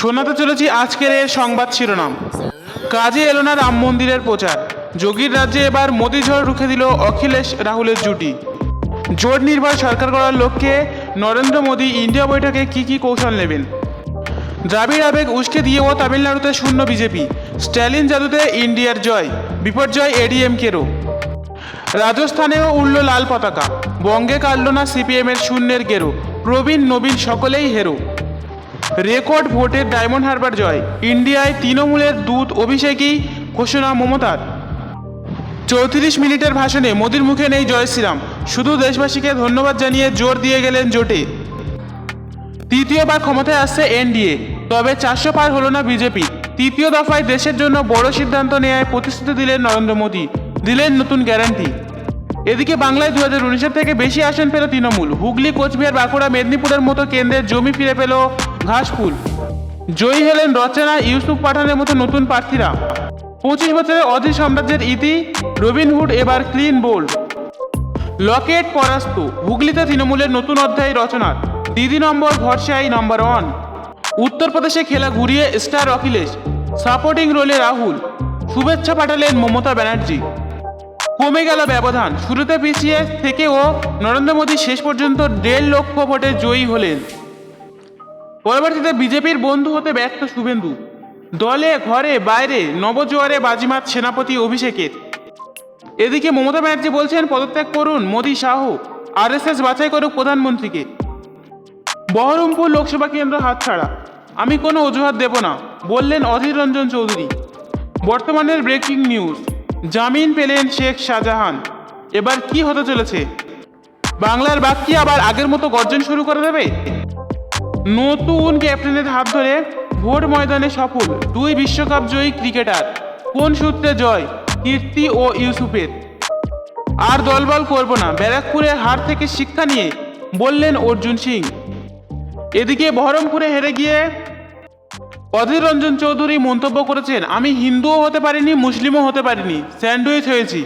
শোনাতে চলেছি আজকের এর সংবাদ শিরোনাম। কাজে এলো না রাম মন্দিরের প্রচার। যোগীর রাজ্যে এবার মোদী ঝড় রুখে দিল অখিলেশ রাহুলের জুটি। জোট নির্ভর সরকার করার লক্ষ্যে নরেন্দ্র মোদী ইন্ডিয়া বৈঠকে কি কি কৌশল নেবেন? দ্রাবিড় আবেগ উস্কে দিয়েও তামিলনাড়ুতে শূন্য বিজেপি। স্ট্যালিন জাদুতে ইন্ডিয়ার জয়। বিপর্যয় এডিএমকেরও। রাজস্থানেও উড়ল লাল পতাকা। বঙ্গে কাটল না সিপিএমের শূন্যের গেরো। প্রবীণ, নবীন সকলেই হেরো। রেকর্ড ভোটের ডায়মন্ড হারবার জয়। ইন্ডিয়ায় তৃণমূলের দূত অভিষেকই ঘোষণা মমতার। চৌত্রিশ মিনিটের ভাষণে মোদির মুখে নেই জয় শ্রীরাম। শুধু দেশবাসীকে ধন্যবাদ জানিয়ে জোর দিয়ে গেলেন জোটে। তৃতীয়বার ক্ষমতায় আসছে এনডিএ, তবে চারশো পার হলো না বিজেপি। তৃতীয় দফায় দেশের জন্য বড় সিদ্ধান্ত নেওয়ায় প্রতিশ্রুতি দিলেন নরেন্দ্র মোদী, দিলেন নতুন গ্যারান্টি। এদিকে বাংলায় দু হাজার উনিশের থেকে বেশি আসন পেল তৃণমূল। হুগলি, কোচবিহার, বাঁকুড়া, মেদিনীপুরের মতো কেন্দ্রের জমি ফিরে পেল ঘাসফুল। জয়ী হলেন রচনা, ইউসুফ পাঠানের মতো নতুন প্রার্থীরা। পঁচিশ বছরের অধীর সাম্রাজ্যের ইতি রবিনহুড এবার ক্লিন বোল্ড। লকেট পরাস্ত, হুগলিতে তৃণমূলের নতুন অধ্যায় রচনার। দিদি নম্বর ভরসাই নম্বর ওয়ান। উত্তরপ্রদেশে খেলা ঘুরিয়ে স্টার অখিলেশ। সাপোর্টিং রোলে রাহুল। শুভেচ্ছা পাঠালেন মমতা ব্যানার্জি। কমে গেল ব্যবধান। শুরুতে পিছিয়ে থেকেও নরেন্দ্র মোদী শেষ পর্যন্ত দেড় লক্ষ ভোটে জয়ী হলেন। পরবর্তীতে বিজেপির বন্ধু হতে ব্যর্থ শুভেন্দু। দলে, ঘরে, বাইরে নবজোয়ারে বাজিমাত সেনাপতি অভিষেকের। এদিকে মমতা ব্যানার্জি বলছেন, পদত্যাগ করুন মোদী শাহ, আরএসএস বাছাই করুক প্রধানমন্ত্রীকে। বহরমপুর লোকসভা কেন্দ্র হাতছাড়া। আমি কোনো অজুহাত দেব না, বললেন অধীর রঞ্জন চৌধুরী। বর্তমানের ব্রেকিং নিউজ। জামিন পেলেন শেখ শাহজাহান। এবার কি হতে চলেছে? বাংলার বাক্যি আবার আগের মতো গর্জন শুরু করে দেবে? নতুন ক্যাপ্টেনের হাত ধরে ভোট ময়দানে সফল দুই বিশ্বকাপ জয়ী ক্রিকেটার। কোন সূত্রে জয়? কীর্তি ও ইউসুফের। আর দলবল করব না, ব্যারাকপুরের হার থেকে শিক্ষা নিয়ে বললেন অর্জুন সিং। এদিকে বহরমপুরে হেরে গিয়ে অধীর রঞ্জন চৌধুরী মন্তব্য করেছেন আমি হিন্দুও হতে পারিনি মুসলিমও হতে পারিনি। স্যান্ডউইচ হয়েছি।